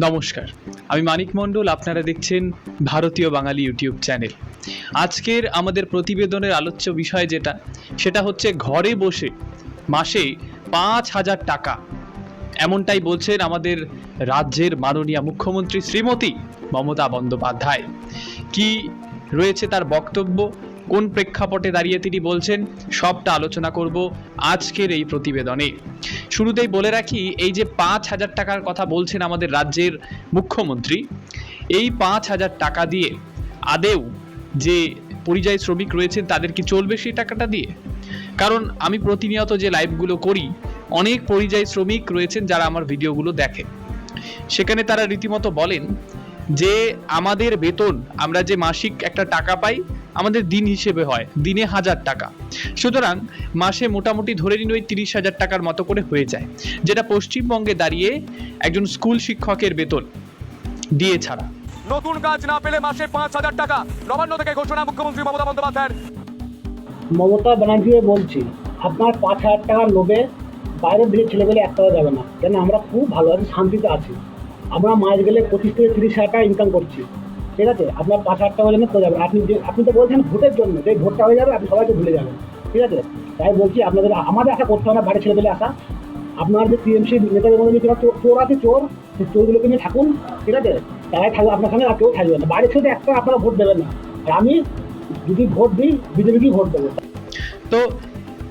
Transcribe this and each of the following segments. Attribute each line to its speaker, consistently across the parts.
Speaker 1: নমস্কার। আমি মানিক মণ্ডল, আপনারা দেখছেন ভারতীয় বাঙালি ইউটিউব চ্যানেল। আজকের আমাদের প্রতিবেদনের আলোচ্য বিষয় যেটা, সেটা হচ্ছে ঘরে বসে মাসে পাঁচ হাজার টাকা। এমনটাই বলছেন আমাদের রাজ্যের মাননীয় মুখ্যমন্ত্রী শ্রীমতী মমতা বন্দ্যোপাধ্যায়। কি রয়েছে তার বক্তব্য? কোন প্রেক্ষাপটে দাঁড়িয়ে তিনি বলছেন, সবটা আলোচনা করব আজকের এই প্রতিবেদনে। শুরুতেই বলে রাখি, এই যে পাঁচ হাজার টাকার কথা বলছেন আমাদের রাজ্যের মুখ্যমন্ত্রী, এই পাঁচ হাজার টাকা দিয়ে আদেও যে পরিযায়ী শ্রমিক রয়েছেন, তাদের কি চলবে সেই টাকাটা দিয়ে? কারণ আমি প্রতিনিয়ত যে লাইভগুলো করি, অনেক পরিযায়ী শ্রমিক রয়েছেন যারা আমার ভিডিওগুলো দেখে। সেখানে তারা রীতিমতো বলেন যে আমাদের বেতন আমরা যে মাসিক একটা টাকা পাই আমাদের দিন হিসেবে হয় দিনে হাজার টাকা। সুতরাং মাসে মোটামুটি ধরে নিন ওই তিরিশ হাজার টাকার মতো করে হয়ে যায় যেটা পশ্চিমবঙ্গে দাঁড়িয়ে একজন স্কুল শিক্ষকের বেতন দিয়ে ছাড়া।
Speaker 2: নতুন কাজ না পেলে মাসে পাঁচ হাজার টাকা। নবান্ন থেকে ঘোষণা মুখ্যমন্ত্রী মমতা বন্দ্যোপাধ্যায়ের।
Speaker 3: মমতা ব্যানার্জিকে বলছি আপনার পাঁচ হাজার টাকার লোভে বাইরের দিকে ছেলেবেলে একটাও যাবে না। কেন? আমরা খুব ভালো আছি শান্তিতে আছি। আমরা মাস গেলে পঁচিশ থেকে তিরিশ হাজার টাকা ইনকাম করছি। ঠিক আছে? আপনার পাঁচ হাজার টাকা জন্য করে যাবেন আপনি যে আপনি তো বলছেন ভোটের জন্য, যে ভোটটা হয়ে যাবে, আপনি সবাইকে ভুলে যাবেন। ঠিক আছে? তাই বলছি, আপনাদের আমাদের আশা করতে হবে না বাইরে ছেলেবেলে আসা আপনার যে টিএমসি নেতাদের মধ্যে যে চোর আছে, চোর, সেই চোরগুলোকে নিয়ে থাকুন। ঠিক আছে? তারাই থাকবে আপনার সঙ্গে, আর কেউ থাকবে না। বাইরে ছেলে একটা আপনারা ভোট দেবেন না। আর আমি যদি ভোট দিই, বিজেপিকেই ভোট দেবো।
Speaker 1: তো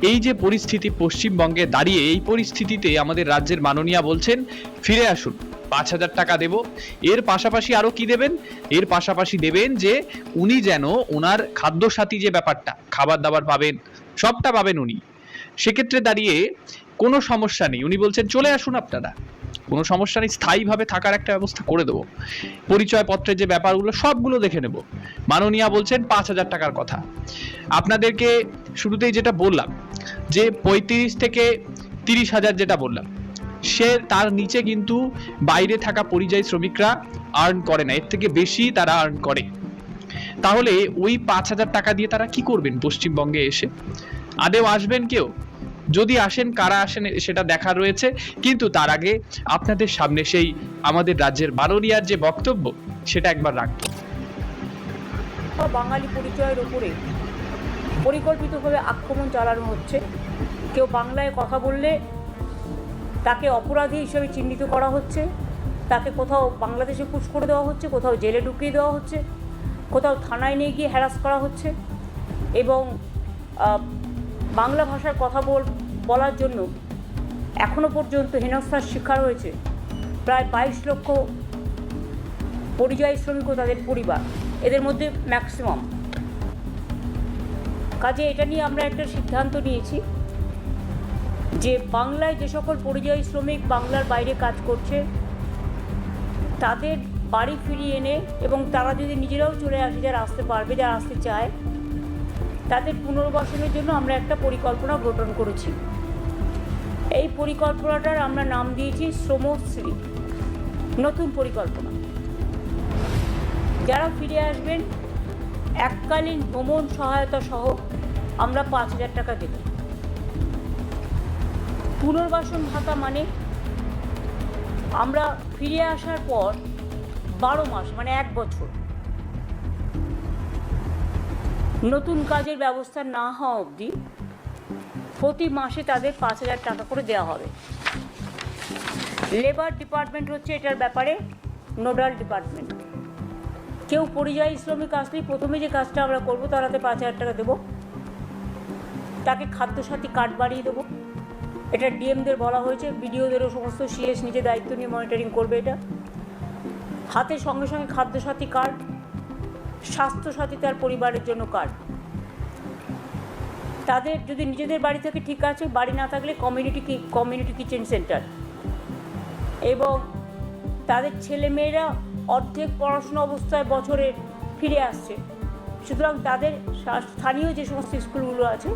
Speaker 1: এই যে পরিস্থিতি পশ্চিমবঙ্গে দাঁড়িয়ে, এই পরিস্থিতিতে আমাদের রাজ্যের মাননীয়া বলছেন, ফিরে আসুন। পাঁচ হাজার টাকা দেব। এর পাশাপাশি আরও কি দেবেন? এর পাশাপাশি দেবেন যে, উনি যেন ওনার খাদ্যসাথী যে ব্যাপারটা খাবার দাবার পাবেন, সবটা পাবেন উনি। সেক্ষেত্রে দাঁড়িয়ে কোনো সমস্যা নেই। উনি বলছেন, চলে আসুন আপনারা। কোনো সমস্যা নেই, স্থায়ীভাবে থাকার একটা ব্যবস্থা করে দেবো। পরিচয়পত্রের যে ব্যাপারগুলো, সবগুলো দেখে নেব। মাননীয়া বলছেন, পাঁচ হাজার টাকার কথা। আপনাদেরকে শুরুতেই যেটা বললাম, যে পঁয়ত্রিশ থেকে তিরিশ হাজার যেটা বললাম সে তার নিচে কিন্তু বাইরে থাকা পরিযায়ী শ্রমিকরা আর্ন করে না। এর থেকে বেশি তারা আর্ন করে। তাহলে ওই পাঁচ হাজার টাকা দিয়ে তারা কি করবেন পশ্চিমবঙ্গে এসে? আদেও আসবেন কেউ? যদি আসেন, কারা আসেন, সেটা দেখা রয়েছে। কিন্তু তার আগে আপনাদের সামনে সেই আমাদের রাজ্যের মাননীয়ার যে বক্তব্য, সেটা একবার রাখব।
Speaker 4: বাঙালি পরিচয়ের উপরে পরিকল্পিতভাবে আক্রমণ চালানো হচ্ছে। কেউ বাংলায় কথা বললে তাকে অপরাধী হিসেবে চিহ্নিত করা হচ্ছে, তাকে কোথাও বাংলাদেশে পুশ করে দেওয়া হচ্ছে, কোথাও জেলে ঢুকিয়ে দেওয়া হচ্ছে, কোথাও থানায় নিয়ে গিয়ে হ্যারাস করা হচ্ছে এবং বাংলা ভাষার কথা বল, বলার জন্য এখনও পর্যন্ত হেনস্থার শিকার হয়েছে প্রায় বাইশ লক্ষ পরিযায়ী শ্রমিক ও তাদের পরিবার। এদের মধ্যে ম্যাক্সিমাম কাজে এটা নিয়ে আমরা একটা সিদ্ধান্ত নিয়েছি। যে বাংলায় যে সকল পরিযায়ী শ্রমিক বাংলার বাইরে কাজ করছে, তাদের বাড়ি ফিরিয়ে এনে এবং তারা যদি নিজেরাও চলে আসে, যারা আসতে পারবে, যারা আসতে চায়, তাদের পুনর্বাসনের জন্য আমরা একটা পরিকল্পনা গঠন করেছি। এই পরিকল্পনাটার আমরা নাম দিয়েছি শ্রমশ্রী নতুন পরিকল্পনা। যারা ফিরে আসবেন, এককালীন ভ্রমণ সহায়তা সহ আমরা পাঁচ হাজার টাকা দেব। পুনর্বাসন ভাতা মানে আমরা ফিরে আসার পর বারো মাস মানে এক বছর। নতুন কাজের ব্যবস্থা না হওয়া অবধি প্রতি মাসে তাদের পাঁচ হাজার টাকা করে দেওয়া হবে। লেবার ডিপার্টমেন্ট হচ্ছে এটার ব্যাপারে নোডাল ডিপার্টমেন্ট। কেউ পরিযায়ী শ্রমিক আসলেই প্রথমে যে কাজটা আমরা করব তারাতে পাঁচ হাজার টাকা দেবো। তাকে খাদ্যসাথী কার্ড বাড়িয়ে দেবো। এটা ডিএমদের বলা হয়েছে, বিডিওদেরও সমস্ত সিএস নিজে দায়িত্ব নিয়ে মনিটরিং করবে এটা। হাতে সঙ্গে সঙ্গে খাদ্যসাথী কার্ড স্বাস্থ্যসাথী তার পরিবারের জন্য কার্ড তাদের যদি নিজেদের বাড়ি থেকে ঠিক আছে, বাড়ি না থাকলে কমিউনিটি কি কমিউনিটি কিচেন সেন্টার এবং তাদের ছেলেমেয়েরা অর্ধেক পড়াশোনা অবস্থায় বছরে ফিরে আসছে। সুতরাং তাদের স্থানীয় যে সমস্ত স্কুলগুলো আছে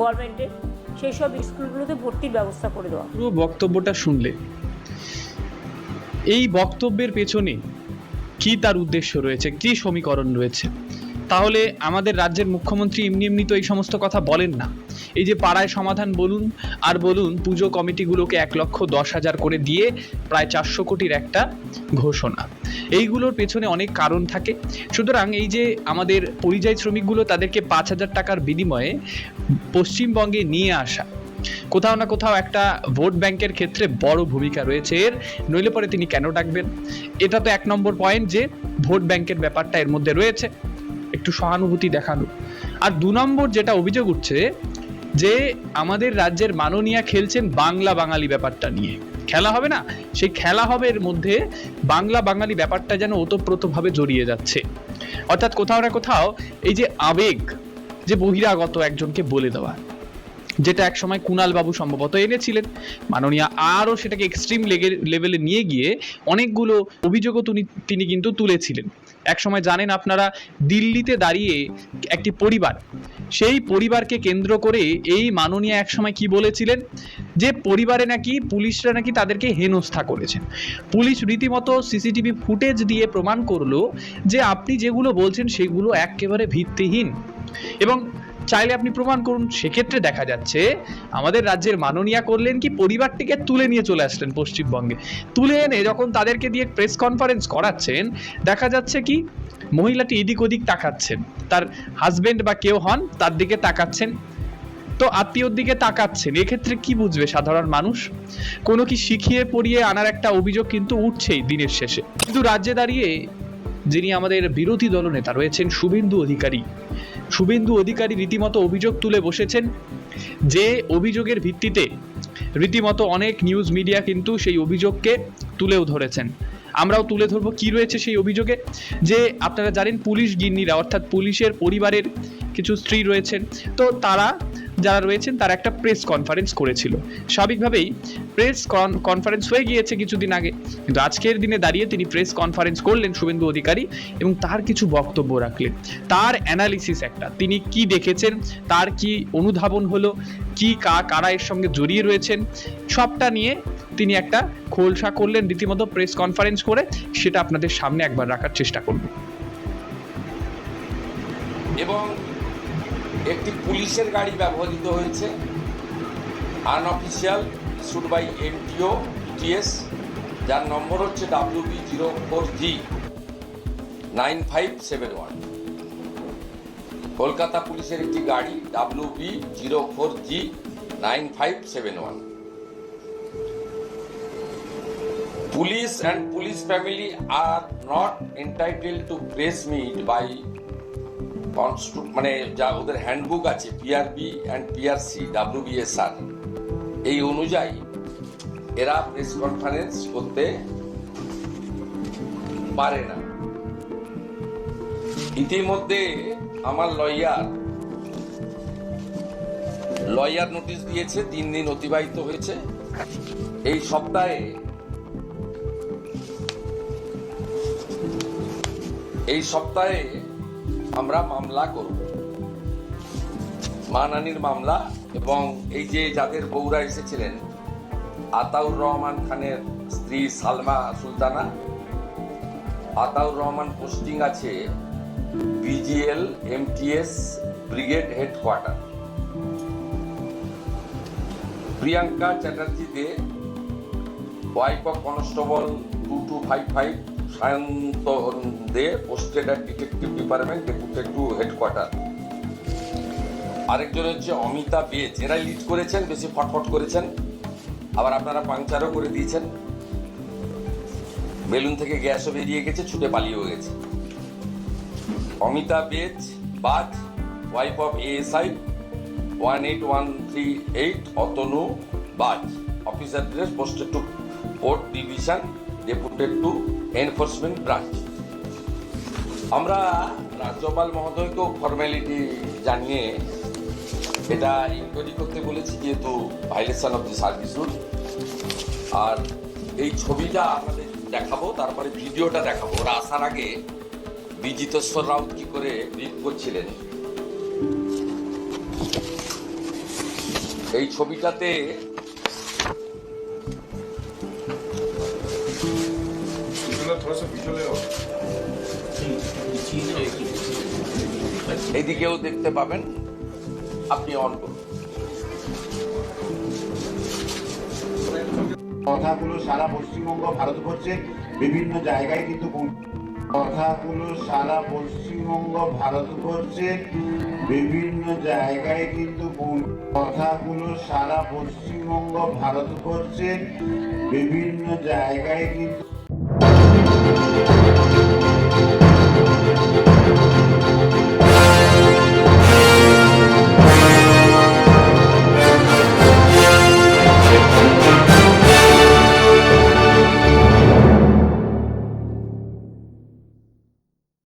Speaker 4: গভর্নমেন্টের সেই সব স্কুলগুলোতে ভর্তির ব্যবস্থা করে দেওয়া।
Speaker 1: পুরো বক্তব্যটা শুনলে। এই বক্তব্যের পেছনে কি তার উদ্দেশ্য রয়েছে? কি সমীকরণ রয়েছে? তাহলে আমাদের রাজ্যের মুখ্যমন্ত্রী এমনি এমনি তো এই সমস্ত কথা বলেন না। এই যে পাড়ায় সমাধান বলুন, আর বলুন, পুজো কমিটিগুলোকে এক লক্ষ দশ হাজার করে দিয়ে প্রায় চারশো কোটির একটা ঘোষণা। এইগুলোর পেছনে অনেক কারণ থাকে। সুতরাং এই যে আমাদের পরিযায়ী শ্রমিকগুলো তাদেরকে পাঁচ হাজার টাকার বিনিময়ে পশ্চিমবঙ্গে নিয়ে আসা, কোথাও না কোথাও একটা ভোট ব্যাংকের ক্ষেত্রে বড় ভূমিকা রয়েছে। এর নইলে পরে তিনি কেন ডাকবেন? এটা তো এক নম্বর পয়েন্ট যে ভোট ব্যাংকের ব্যাপারটা এর মধ্যে রয়েছে। একটু সহানুভূতি দেখানো আর দু নম্বর যেটা অভিযোগ উঠছে যে আমাদের রাজ্যের মাননীয়া খেলছেন বাংলা বাঙালি ব্যাপারটা নিয়ে। খেলা হবে না? সেই খেলা হবে এর মধ্যে বাংলা বাঙালি ব্যাপারটা যেন ওতপ্রোতভাবে জড়িয়ে যাচ্ছে। অর্থাৎ কোথাও না কোথাও এই যে আবেগ, যে বহিরাগত একজনকে বলে দেওয়া, যেটা একসময় কুণাল বাবু সম্ভবত এনেছিলেন। মাননীয়া আরও সেটাকে এক্সট্রিম লেভেলে নিয়ে গিয়ে অনেকগুলো অভিযোগও তিনি তিনি কিন্তু তুলেছিলেন। একসময় জানেন আপনারা, দিল্লিতে দাঁড়িয়ে একটি পরিবার, সেই পরিবারকে কেন্দ্র করে এই মাননীয়া একসময় কি বলেছিলেন? যে পরিবারে নাকি পুলিশরা নাকি তাদেরকে হেনস্থা করেছেন। পুলিশ রীতিমতো সিসিটিভি ফুটেজ দিয়ে প্রমাণ করল যে আপনি যেগুলো বলছেন সেগুলো একেবারে ভিত্তিহীন। এবং চাইলে আপনি প্রমাণ করুন। সেক্ষেত্রে দেখা যাচ্ছে, আমাদের রাজ্যের মাননীয়া করলেন কি, পরিবারটিকে তুলে নিয়ে চলে আসলেন পশ্চিমবঙ্গে। তুলে এনে যখন তাদেরকে দিয়ে প্রেস কনফারেন্স করাচ্ছেন, দেখা যাচ্ছে কি, মহিলাটি এদিক ওদিক তাকাচ্ছেন। তার হাজবেন্ড বা কেউ হন, তার দিকে তাকাচ্ছেন। তো আত্মীয়র দিকে তাকাচ্ছেন। এক্ষেত্রে কি বুঝবে সাধারণ মানুষ? কোনো কি শিখিয়ে পড়িয়ে আনার একটা অভিযোগ কিন্তু উঠছেই দিনের শেষে। কিন্তু রাজ্যে দাঁড়িয়ে যিনি আমাদের বিরোধী দলনেতা রয়েছেন, শুভেন্দু অধিকারী শুভেন্দু অধিকারী রীতিমতো অভিযোগ তুলে বসেছেন যে অভিযোগের ভিত্তিতে রীতিমতো অনেক নিউজ মিডিয়া কিন্তু সেই অভিযোগকে তুলেও ধরেছেন। আমরাও তুলে ধরবো কি রয়েছে সেই অভিযোগে? যে আপনারা জানেন পুলিশ গিন্নিরা, অর্থাৎ পুলিশের পরিবারের কিছু স্ত্রী রয়েছেন, তো তারা যারা রয়েছেন, তারা একটা প্রেস কনফারেন্স করেছিল। স্বাভাবিকভাবেই প্রেস কনফারেন্স হয়ে গিয়েছে কিছুদিন আগে। কিন্তু আজকের দিনে দাঁড়িয়ে তিনি প্রেস কনফারেন্স করলেন শুভেন্দু অধিকারী এবং তার কিছু বক্তব্য রাখলেন। তার অ্যানালিসিস একটা। তিনি কি দেখেছেন, তার কি অনুধাবন হলো, কি কা, কারা এর সঙ্গে জড়িয়ে রয়েছেন, সবটা নিয়ে তিনি একটা খোলসা করলেন রীতিমতো প্রেস কনফারেন্স করে। সেটা আপনাদের সামনে একবার রাখার চেষ্টা করব।
Speaker 5: এবং একটি পুলিশের গাড়ি ব্যবহৃত হয়েছে। Unofficial issued by MTO TS যার নম্বর হচ্ছে W B zero four G nine five seven one Kolkata পুলিশের একটি গাড়ি W B zero four G nine five seven one police and police family are not entitled to press meet by মানে যা ওদের handbook আছে PRB and PRC ডাব্লিউবিএসআর এই অনুযায়ী এরা প্রেস কনফারেন্স করতে পারে না। ইতিমধ্যে আমার লয়ার লয়ার নোটিশ দিয়েছে তিন দিন অতিবাহিত হয়েছে। এই সপ্তাহে এই সপ্তাহে আমরা মামলা করব। মানানির মামলা এবং এই যে যাদের বউরা এসেছিলেন, আতাউর রহমান খানের স্ত্রী সালমা সুলতানা, আতাউর রহমান পোস্টিং আছে BGL MTS brigade headquarter. Priyanka Chatterjee Dey wife of constable two two five five Sayanta Dey posted at detective department deputed to headquarter আরেকজন হচ্ছে অমিতা বেজ এরা লিড করেছেন, বেশি ফটফট করেছেন। আবার আপনারা পাংচারও করে দিয়েছেন। বেলুন থেকে গ্যাসও বেরিয়ে গেছে, ছুটে পালিয়েও গেছে। Amita base Baj wife of ASI one eight one three eight Atanu Baj officer dress posted to port division deputed to enforcement branch আমরা রাজ্যপাল মহোদয়কেও ফর্মালিটি জানিয়ে এটা ইনকোয়ারি করতে বলেছি, যেহেতু violation of the service rule আর এই ছবিটা আপনাদের দেখাবো, তারপরে ভিডিওটা দেখাবো। ওরা আসার আগে বিজিতেশ্বর রাউত কি করে ব্রিফ করছিলেন। এই ছবিটাতে
Speaker 6: थोड़ा सा पीछे ले आओ
Speaker 5: এদিকেও দেখতে পাবেন আপনি অন করুন
Speaker 7: কথাগুলো সারা পশ্চিমবঙ্গ ভারতবর্ষের বিভিন্ন জায়গায় কিন্তু পৌঁছ- কথাগুলো সারা পশ্চিমবঙ্গ ভারতবর্ষের বিভিন্ন জায়গায় কিন্তু পৌঁছ- কথাগুলো সারা পশ্চিমবঙ্গ ভারতবর্ষের বিভিন্ন জায়গায় কিন্তু Thank you.